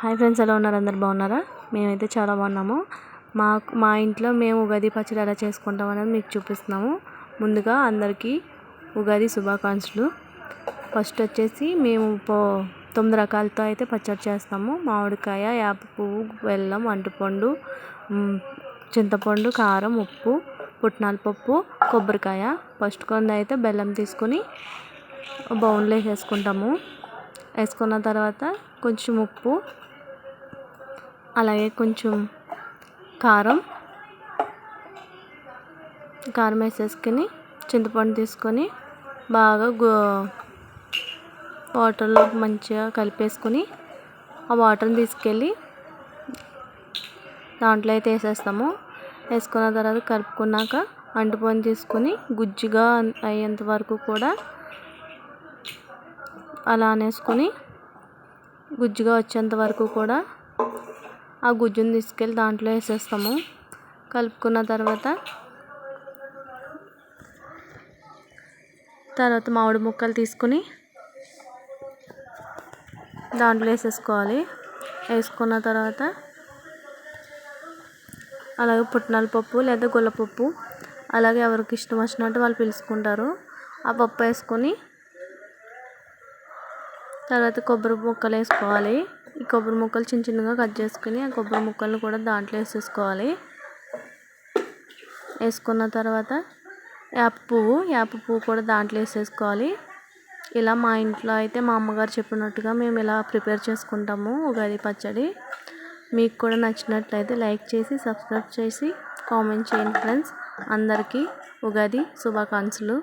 Hi friends ఎలా ఉన్నారు? అందరు బాగున్నారా? మేమైతే చాలా బాగున్నాము. మా మా ఇంట్లో మేము ఉగాది పచ్చడి ఎలా చేసుకుంటాం అనేది మీకు చూపిస్తున్నాము. ముందుగా అందరికీ ఉగాది శుభాకాంక్షలు. ఫస్ట్ వచ్చేసి మేము పో తొమ్మిది రకాలతో అయితే పచ్చడి చేస్తాము. మామిడికాయ వేప పువ్వు బెల్లం అంటుపండు చింతపండు కారం ఉప్పు పుట్నాల పప్పు కొబ్బరికాయ. ఫస్ట్ కొన్ని అయితే బెల్లం తీసుకొని బౌన్లో వేసుకుంటాము. వేసుకున్న తర్వాత కొంచెం ఉప్పు అలాగే కొంచెం కారం కారం వేసేసుకొని చింతపండు తీసుకొని బాగా గో వాటర్లో మంచిగా కలిపేసుకొని ఆ వాటర్ని తీసుకెళ్ళి దాంట్లో అయితే వేసేస్తాము. వేసుకున్న తర్వాత కలుపుకున్నాక అంటుపోని తీసుకొని గుజ్జుగా అయ్యేంత వరకు కూడా అలా అనేసుకొని గుజ్జుగా వచ్చేంత వరకు కూడా ఆ గుజ్జుని తీసుకెళ్ళి దాంట్లో వేసేస్తాము. కలుపుకున్న తర్వాత తర్వాత మామిడి ముక్కలు తీసుకుని దాంట్లో వేసేసుకోవాలి. వేసుకున్న తర్వాత అలాగే పుట్నాల పప్పు లేదా గుల్లపప్పు అలాగే ఎవరికి ఇష్టం వచ్చినట్టు వాళ్ళు పిలుచుకుంటారు. ఆ పప్పు వేసుకొని తర్వాత కొబ్బరి ముక్కలు వేసుకోవాలి. ఈ కొబ్బరి ముక్కలు చిన్న చిన్నగా కట్ చేసుకుని ఆ కొబ్బరి ముక్కలను కూడా దాంట్లో వేసేసుకోవాలి. వేసుకున్న తర్వాత యాప పువ్వు యాప పువ్వు కూడా దాంట్లో వేసేసుకోవాలి. ఇలా మా ఇంట్లో అయితే మా అమ్మగారు చెప్పినట్టుగా మేము ఇలా ప్రిపేర్ చేసుకుంటాము ఉగాది పచ్చడి. మీకు కూడా నచ్చినట్లయితే లైక్ చేసి సబ్స్క్రైబ్ చేసి కామెంట్ చేయండి ఫ్రెండ్స్. అందరికీ ఉగాది శుభాకాంక్షలు.